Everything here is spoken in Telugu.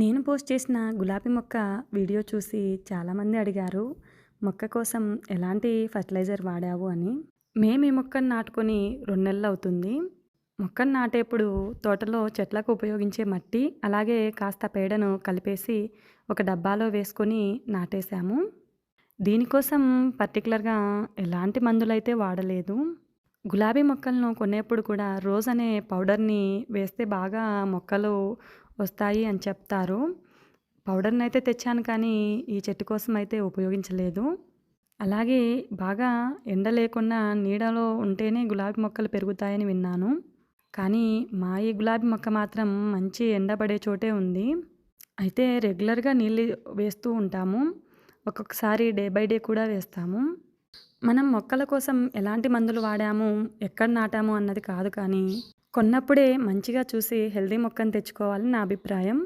నేను పోస్ట్ చేసిన గులాబీ మొక్క వీడియో చూసి చాలామంది అడిగారు మొక్క కోసం ఎలాంటి ఫర్టిలైజర్ వాడావు అని? మేము ఈ మొక్కను నాటుకొని రెండు నెలలు అవుతుంది. మొక్కను నాటేప్పుడు తోటలో చెట్లకు ఉపయోగించే మట్టి అలాగే కాస్త పేడను కలిపేసి ఒక డబ్బాలో వేసుకొని నాటేశాము. దీనికోసం పర్టికులర్గా ఎలాంటి మందులైతే వాడలేదు. గులాబీ మొక్కలను కొనేప్పుడు కూడా రోజ్ అనే పౌడర్ని వేస్తే బాగా మొక్కలు వస్తాయి అని చెప్తారు. పౌడర్ని అయితే తెచ్చాను కానీ ఈ చెట్టు కోసం అయితే ఉపయోగించలేదు. అలాగే బాగా ఎండ లేకుండా నీడలో ఉంటేనే గులాబీ మొక్కలు పెరుగుతాయని విన్నాను. కానీ మా ఈ గులాబీ మొక్క మాత్రం మంచి ఎండపడే చోటే ఉంది. అయితే రెగ్యులర్గా నీళ్ళు వేస్తూ ఉంటాము. ఒక్కొక్కసారి డే బై డే కూడా వేస్తాము. మనం మొక్కల కోసం ఎలాంటి మందులు వాడాము ఎక్కడ నాటాము అన్నది కాదు కానీ కొన్నప్పుడే మంచిగా చూసి హెల్దీ మొక్కను తెచ్చుకోవాలని నా అభిప్రాయం.